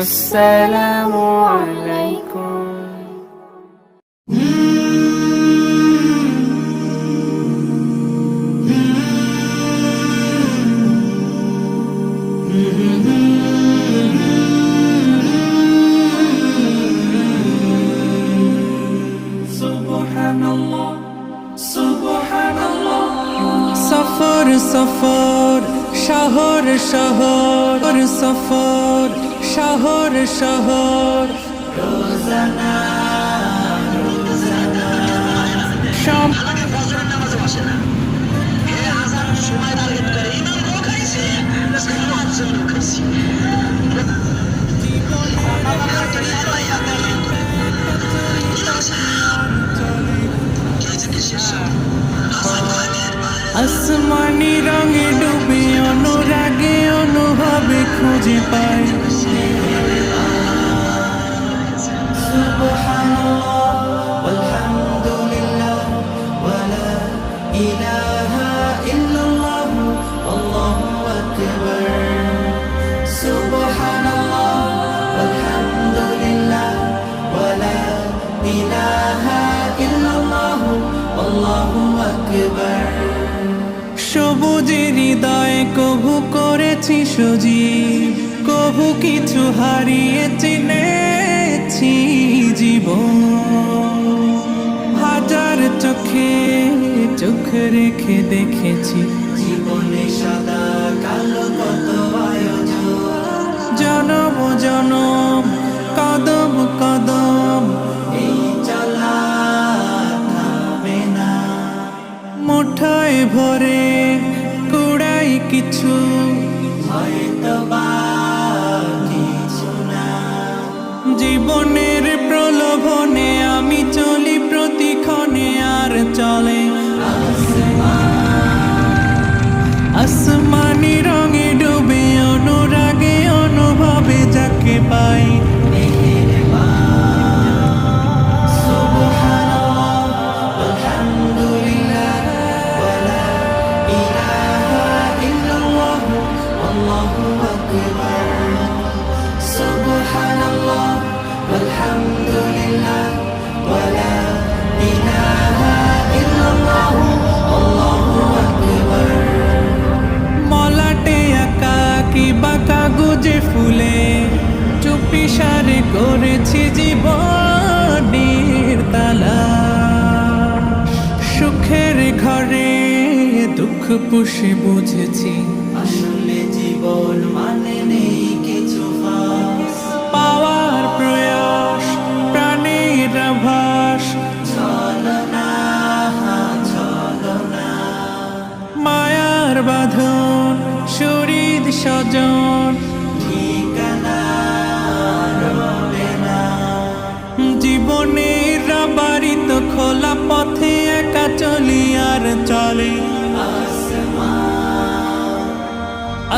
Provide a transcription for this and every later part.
السلام عليكم. سبحان الله سبحان الله سفر سفر شهر شهر سفر শহর শহর। আসমানি রঙে ডুবে অনুরাগে অনুভবে খুঁজে পাই। সবুজের হৃদয় কভু করেছি সজীব। কভু কিছু হারিয়ে চিনেছি জীবন। হাজার চোখে চোখ রেখে দেখেছি জীবনে সাদা কালো কত জনম জনম, কদম কদম, এই চলা না। মুঠায় ভরে কুড়াই কিছু হয়তো জীবনের প্রলোভনে আমি চলি প্রতিক্ষণে আর চলে আসমানি রঙে পুষে বুঝেছি। আসলে জীবন মানে নেই কিছু পাওয়ার প্রয়াস প্রাণের আভাস। মায়ার বাঁধন শরীর স্বজন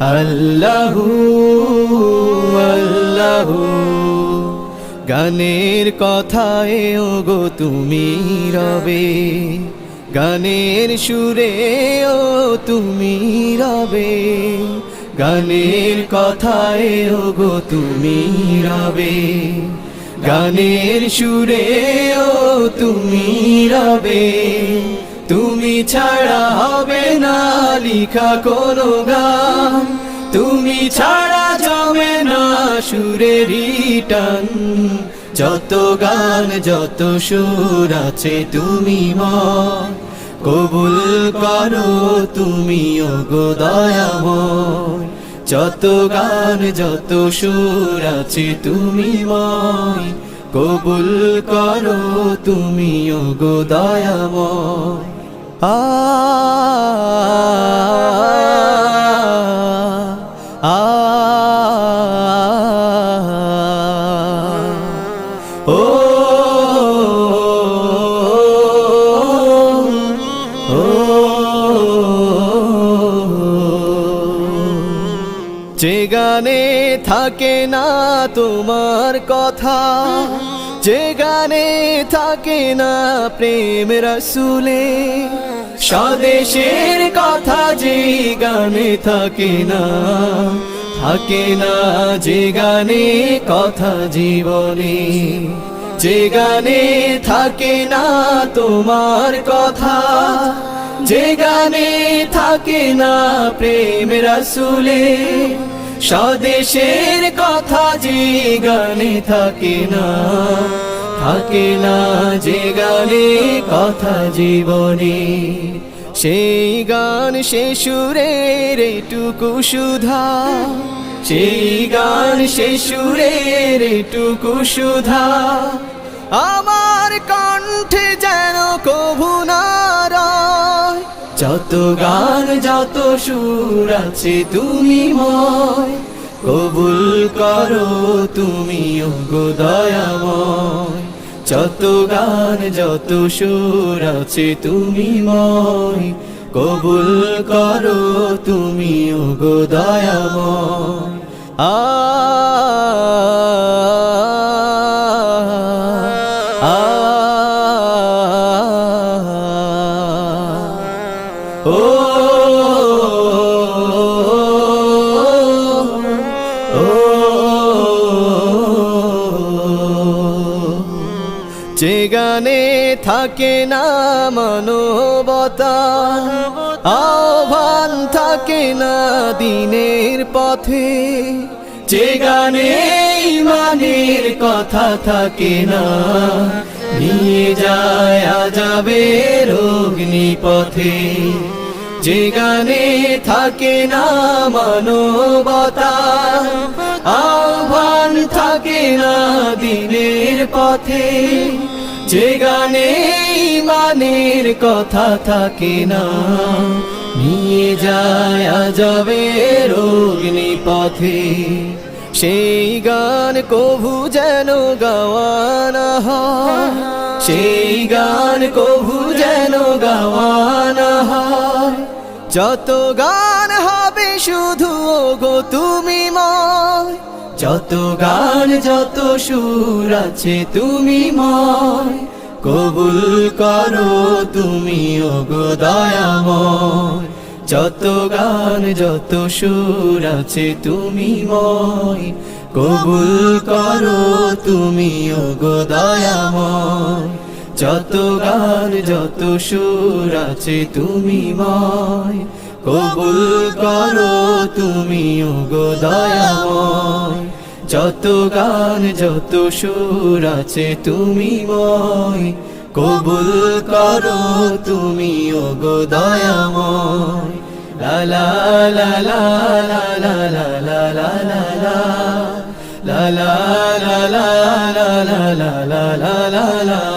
আল্লাহু আল্লাহু। গানের কথায় ওগো তুমি রবে, গানের সুরে ও তুমি রবে, গানের কথায় ওগো তুমি রবে, গানের সুরে ও তুমি রবে। তুমি ছাড়া হবে না লিখা কোনো গান। তুমি ছাড়া জমে না সুরের টান যত গান, যত সুর আছে তুমি মন। কবুল করো তুমি, ওগো দয়াময়। যত গান, যত সুর আছে তুমি ময় কবুল করো তুমি, ওগো দয়াময়। যে গানে থাকে না তোমার কথা যে গানে থাকে না প্রেম রসুলে, স্বদেশের কথা যে গানে থাকে না থাকে না যে গানে কথা জীবনে। যে গানে থাকে না তোমার কথা, যে গানে থাকে না প্রেম রসুলে স্বদেশের কথা যে গানে থাকে না থাকে না যে গানে কথা জীবনে। সেই গান সে সুরের এটুকু সুধা, সেই গান সে সুরের এটুকু সুধা। আমার কণ্ঠে যেন যত গান, যত সুর আছে তুমি ময়। কবুল করো তুমি দয়াময়। যত গান, যত সুর আছে তুমি ময়। কবুল করো তুমি দয়াময়। আ গানে থাকে না মানবতা। আহ্বান থাকে না দিনের পথে। যে গানে ইমানের কথা থাকে না নিয়ে যায় আজাবে অগ্নি পথে যে গানে থাকে না মানবতা আহ্বান থাকে না দিনের পথে। যে গানে মানের কথা থাকে না, নিয়ে যায় আজবের অগ্নি পথে সেই গান কভু যেন গাওয়ানা হয়, সেই গান কভু যেন গাওয়ানা হয়। যত গান হবে শুধু গো তুমি ময় যত গান, যত সুর আছে তুমি ময়, কবুল করো তুমি ওগো দয়াময়। যত গান, যত সুর আছে তুমি ময়, কবুল করো তুমি ওগো দয়াময়। যত গান, যত সুর আছে তুমি ময়, কবুল করো তুমি ওগো দয়াময়। যত গান যত সুর আছে তুমি ময় কবুল করো তুমি ওগো দয়াময় লা লা লা লা লা লা লা লা লা লা লা